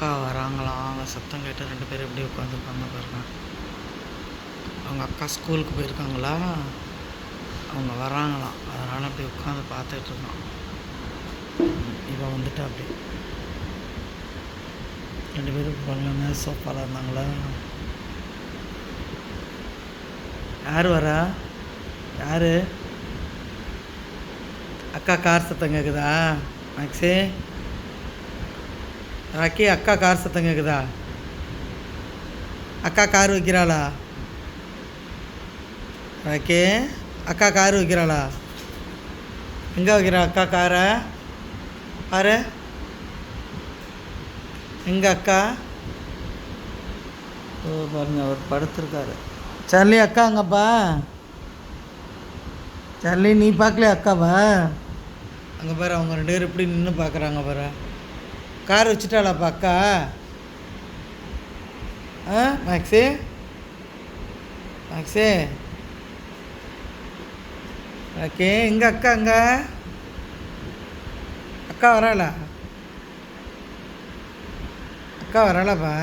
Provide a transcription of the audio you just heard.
அக்கா வராங்களாம் அவங்க சத்தம் கேட்டு ரெண்டு பேரும் எப்படி உட்காந்துருப்பாங்க பாருங்க. அவங்க அக்கா ஸ்கூலுக்கு போயிருக்காங்களா? அவங்க வராங்களாம் அதனால் அப்படி உட்காந்து பார்த்துட்டு இருக்கான். இவன் வந்துட்டா அப்படி. ரெண்டு பேரும் பாருங்க சோஃபாவில் இருந்தாங்களா? யார் வரா? யார்? அக்கா கார் சத்தம் கேட்குதா மேக்ஸே? ராக்கி அக்கா கார் சத்தம் கேட்குதா அக்கா கார் வைக்கிறாளா? ராக்கி அக்கா கார் வைக்கிறாளா? எங்கே வைக்கிறா அக்கா காரை? பாரு. எங்க அக்கா? ஓ பாருங்க அவர் படுத்திருக்காரு. சர்லி அக்கா அங்கப்பா சர்லி நீ பார்க்கலையா அக்காவா? அங்கே பாரு அவங்க ரெண்டு பேரும் இப்படி நின்று பார்க்குறாங்க பாரு. கார் வச்சுட்டாளாப்பா அக்கா? ஆ மேக்ஸி? மேக்ஸி? ஓகே எங்கே அக்கா அங்கே? அக்கா வராளா? அக்கா வராளாப்பா?